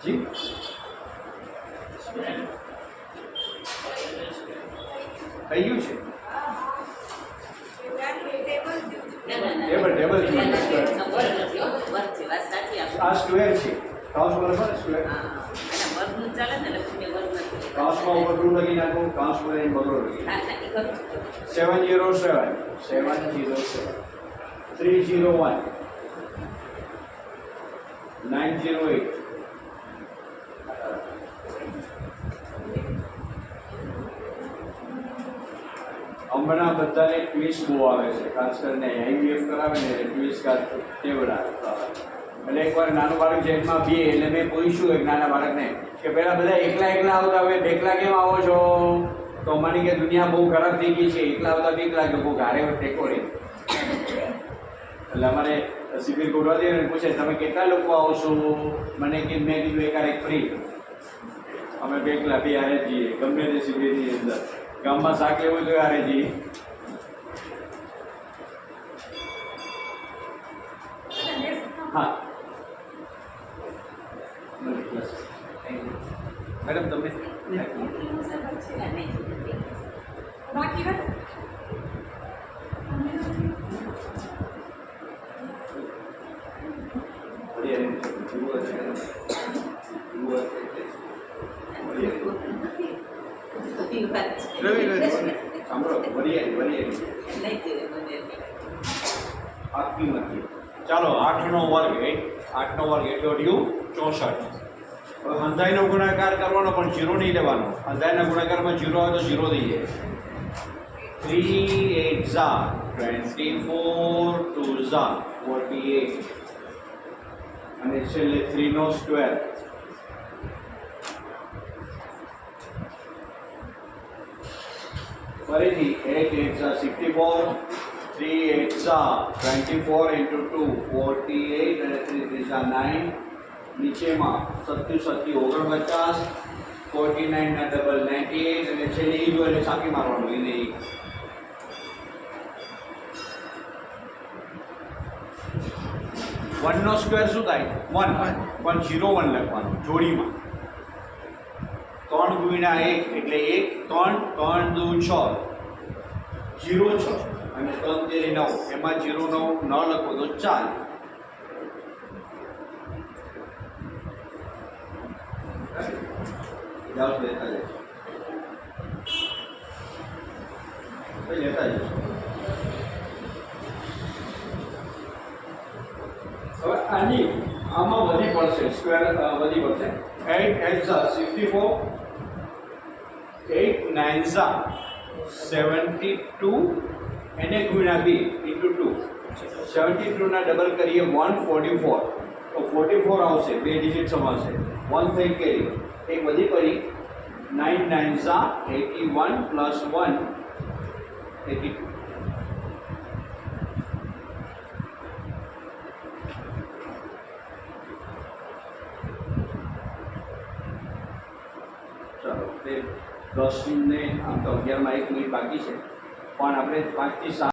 જી? થઈ છે? Table table આ સ્ક્વેર છે. કાઉસ બરાબર સ્ક્વેર કાઉસમાં ટુ લખી નાખું કાઉસ પર બગડો seven zero seven seven zero seven three zero one nine zero eight હમણાં બધાને ક્વિઝ બહુ આવે છે, ખાસ કરીને આઈવીએફ કરાવે ને એટલે ક્વિઝ કા તેવડા એટલે એકવાર નાનું બાળક જેલમાં બે, એટલે મેં પૂછ્યું એક નાના બાળકને કે પહેલાં બધા એકલા એકલા આવતા હવે એકલા કેમ આવો છો? તો અમારી કે દુનિયા બહુ ખરાબ થઈ ગઈ છે, એકલા આવતા બીક લાગે બહુ ગારે ટેકો રહી. એટલે અમારે શિબિર ગોઠવાતી અને પૂછે તમે કેટલા લોકો આવશો મને કે મેં કીધું એકાએક ફ્રી અમે બે એકલા બે હારે જઈએ ગમે તે શિબિરની અંદર ગામમાં શાક લેવું જોઈએ હારે જઈએ હા મેડમ તમે બાકી વાત સાંભળો નો આખી નથી ચાલો આઠનો વર્ગ વર્ગ એટલે અઢિયું ચોસઠ. હવે હંધાઈનો ગુણાકાર કરવાનો પણ જીરો નહીં લેવાનો. હંધાઈના ગુણાકારમાં જીરો આવે તો જીરો જાય. થ્રી એટ ઝા ટ્વેન્ટી ફોર ટુ ઝા ફોર્ટી એટ અને છેલ્લે થ્રીનો સ્ક્વેર ફરીથી એટ એટ ઝા sixty four three eight Jha twenty four into two forty eight અને થ્રી થ્રી ઝા નાઇન નીચેમાં સત્યુ સત્યુ ઓગણપચાસ ફોર્ટી નાઇનના ડબલ નાઇન્ટી એટ અને છેલ્લે ઈ જો એટલે સાકી મારવાનું એને વનનો સ્ક્વેર શું થાય? વન પણ જીરો વન લખવાનું, જોડીમાં. ત્રણ ગુણ્યા એક એટલે એક, ત્રણ ત્રણ દુ છ. જીરો છ. અને ત્રણ તેરી નવ. એમાં જીરો નવ ન લખો તો ચાલ. લેતા જજો લેતા જજો હવે આની આમાં વધી પડશે સ્ક્વેર વધી પડશે. Eight eight sixty four eight nine seventy two એને ગુણ્યા બી ઇન્ટુ ટુ સેવન્ટી ટુના ડબલ કરીએ વન ફોર્ટી ફોર તો ફોર્ટી ફોર આવશે, બે ડિજિટ સમાશે વન થઈ ગઈ એક વધી પડી. Nine nine eighty one plus one eighty two ચાલો તે દસ ને આમ તો અગિયારમાં એક મિનિટ બાકી છે. પણ આપણે પાંચથી સાત